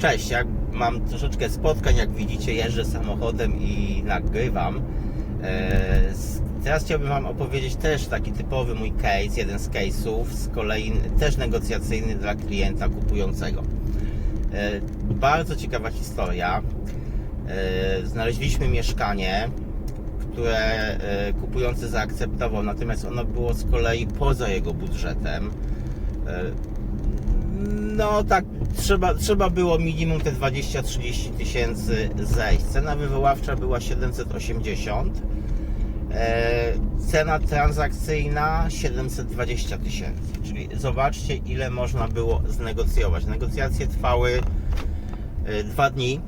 Cześć, jak mam troszeczkę spotkań, jak widzicie, jeżdżę samochodem i nagrywam. E, Teraz chciałbym Wam opowiedzieć też taki typowy mój case, jeden z case'ów, z kolei też negocjacyjny dla klienta kupującego. E, Bardzo ciekawa historia. E, Znaleźliśmy mieszkanie, które kupujący zaakceptował, natomiast ono było z kolei poza jego budżetem. No tak, trzeba, trzeba było minimum te 20-30 tysięcy zejść. Cena wywoławcza była 780. E, cena transakcyjna 720 tysięcy. Czyli zobaczcie, ile można było znegocjować. Negocjacje trwały e, dwa dni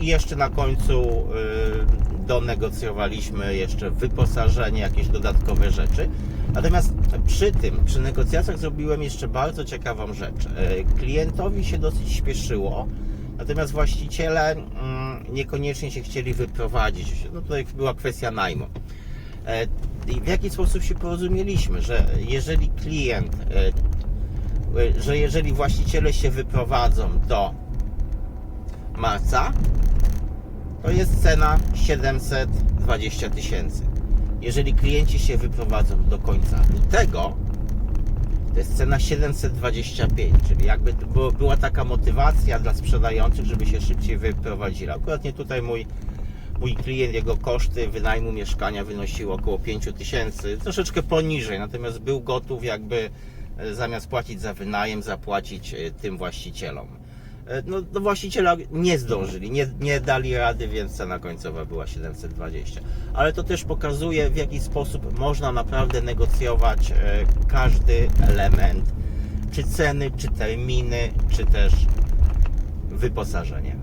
i jeszcze na końcu e, donegocjowaliśmy jeszcze wyposażenie, jakieś dodatkowe rzeczy. Natomiast przy tym, przy negocjacjach zrobiłem jeszcze bardzo ciekawą rzecz. E, Klientowi się dosyć śpieszyło, natomiast właściciele mm, niekoniecznie się chcieli wyprowadzić. No tutaj była kwestia najmu. E, w jaki sposób się porozumieliśmy, że jeżeli klient, e, że jeżeli właściciele się wyprowadzą do marca, to jest cena 720 tysięcy. Jeżeli klienci się wyprowadzą do końca lutego, to jest cena 725, czyli jakby była taka motywacja dla sprzedających, żeby się szybciej wyprowadzili. Akurat nie tutaj mój, mój klient, jego koszty wynajmu mieszkania wynosiły około 5 tysięcy, troszeczkę poniżej, natomiast był gotów jakby e, zamiast płacić za wynajem, zapłacić e, tym właścicielom. E, No, no właściciele nie zdążyli, nie, nie dali rady, więc cena końcowa była 720. Ale to też pokazuje, w jaki sposób można naprawdę negocjować e, każdy element, czy ceny, czy terminy, czy też wyposażenie.